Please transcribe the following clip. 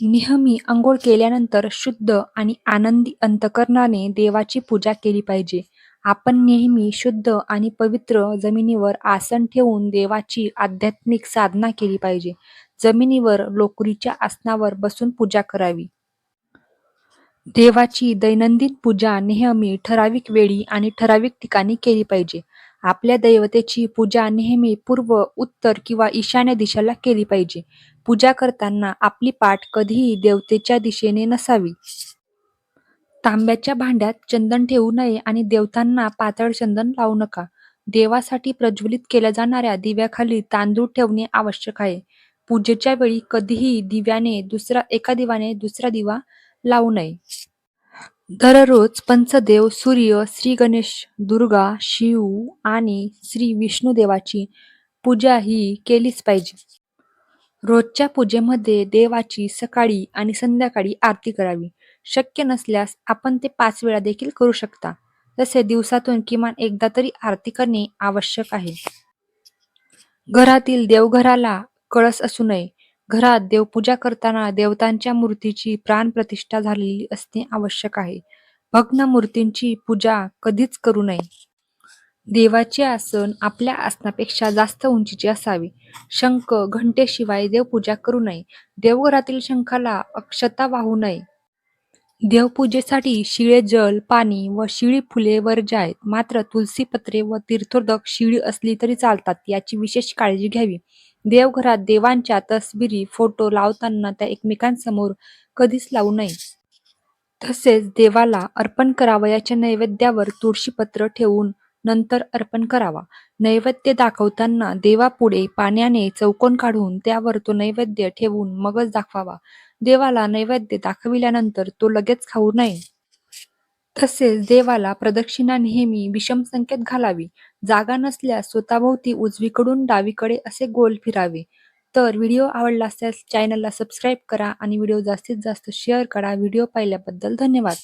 नेहमी अंघोळ केल्यानंतर शुद्ध आणि आनंदी अंतकरणाने देवाची पूजा केली पाहिजे. आपण नेहमी शुद्ध आणि पवित्र जमिनीवर आसन ठेवून देवाची आध्यात्मिक साधना केली पाहिजे. जमिनीवर लोकरीच्या आसनावर बसून पूजा करावी. देवाची दैनंदिन पूजा नेहमी ठराविक वेळी आणि ठराविक ठिकाणी केली पाहिजे. आपल्या दैवतेची पूजा नेहमी पूर्व, उत्तर किंवा ईशान्य दिशेला केली पाहिजे. पूजा करताना आपली पाठ कधीही देवतेच्या दिशेने नसावी. तांब्याच्या भांड्यात चंदन ठेवू नये आणि देवतांना पातळ चंदन लावू नका. देवासाठी प्रज्वलित केल्या जाणाऱ्या दिव्याखाली तांदूळ ठेवणे आवश्यक आहे. पूजेच्या वेळी कधीही दिव्याने दुसरा एका दिवाने दुसरा दिवा लावू नये. दररोज पंचदेव सूर्य, श्री गणेश, दुर्गा, शिव आणि श्री विष्णुदेवाची पूजा ही केलीच पाहिजे. रोजच्या पूजेमध्ये देवाची सकाळी आणि संध्याकाळी आरती करावी. शक्य नसल्यास आपण ते पाच वेळा देखील करू शकता. तसे दिवसातून किमान एकदा तरी आरती करणे आवश्यक आहे. घरातील देवघराला कळस असू नये. घरात देवपूजा करताना देवतांच्या मूर्तीची प्राणप्रतिष्ठा झालेली असणे आवश्यक आहे. भग्न मूर्तींची पूजा कधीच करू नये. देवाचे आसन आपल्या आसनापेक्षा जास्त उंचीचे असावे. शंख, घंटेशिवाय देवपूजा करू नये. देवघरातील शंखाला अक्षता वाहू नये. देवपूजेसाठी शिळे जल, पाणी व शिळी फुले वर्ज्य आहेत. मात्र तुलसी पत्रे व तीर्थोदक शिळी असली तरी चालतात याची विशेष काळजी घ्यावी. देवघरात देवांच्या तस्बिरी फोटो लावताना त्या एकमेकांसमोर कधीच लावू नये. तसेच देवाला अर्पण करावयाच्या नैवेद्यावर तुळशीपत्र ठेवून नंतर अर्पण करावा. नैवेद्य दाखवताना देवापुढे पाण्याने चौकोन काढून त्यावर तो नैवेद्य ठेवून मगच दाखवावा. देवाला नैवेद्य दाखविल्यानंतर तो लगेच खाऊ नये. तसेच देवाला प्रदक्षिणा नेहमी विषम संख्येत घालावी. जागा नसल्यास स्वतःभोवती उजवीकडून डावीकडे असे गोल फिरावे. तर व्हिडिओ आवडला असल्यास चॅनलला सबस्क्राईब करा आणि व्हिडिओ जास्तीत जास्त शेअर करा. व्हिडिओ पाहिल्याबद्दल धन्यवाद.